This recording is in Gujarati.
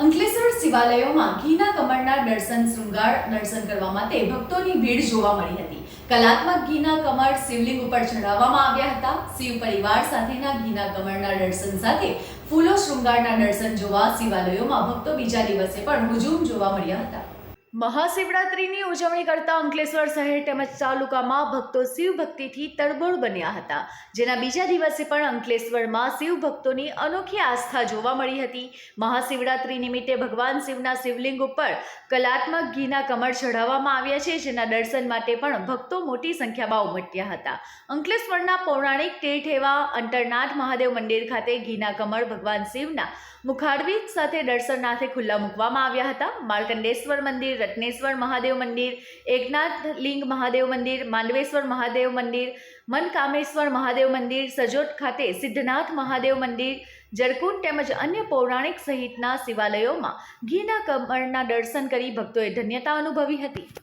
અંકલેશ્વર શિવાલયોમાં ઘીના કમળના દર્શન શૃંગાર દર્શન કરવા માટે ભક્તોની ભીડ જોવા મળી હતી. કલાત્મક ઘીના કમળ શિવલિંગ ઉપર ચઢાવવામાં આવ્યા હતા. શિવ પરિવાર સાથેના ઘીના કમળના દર્શન સાથે ફૂલો શૃંગારના દર્શન જોવા શિવાલયોમાં ભક્તો બીજા દિવસે પણ હુજુમ જોવા મળ્યા હતા. મહાશિવરાત્રિની ઉજવણી કરતા અંકલેશ્વર શહેર તેમજ તાલુકામાં ભક્તો શિવભક્તિથી તડબોળ બન્યા હતા. જેના બીજા દિવસે પણ અંકલેશ્વરમાં શિવ ભક્તોની અનોખી આસ્થા જોવા મળી હતી. મહાશિવરાત્રિ નિમિત્તે ભગવાન શિવના શિવલિંગ ઉપર કલાત્મક ઘીના કમળ ચઢાવવામાં આવ્યા છે, જેના દર્શન માટે પણ ભક્તો મોટી સંખ્યામાં ઉમટ્યા હતા. અંકલેશ્વરના પૌરાણિક તેઠ એવા અંતરનાથ મહાદેવ મંદિર ખાતે ઘીના કમળ ભગવાન શિવના મુખારવી સાથે દર્શનાર્થે ખુલ્લા મૂકવામાં આવ્યા હતા. માર્કંડેશ્વર મંદિર રત્નેશ્વર મહાદેવ મંદિર, એકનાથ લિંગ મહાદેવ મંદિર, માંડવેશ્વર મહાદેવ મંદિર, મનકામેશ્વર મહાદેવ મંદિર, સજોટ ખાતે સિદ્ધનાથ મહાદેવ મંદિર, જરકુંડ તેમજ અન્ય પૌરાણિક સહિતના શિવાલયોમાં ઘીના કમળના દર્શન કરી ભક્તોએ ધન્યતા અનુભવી હતી.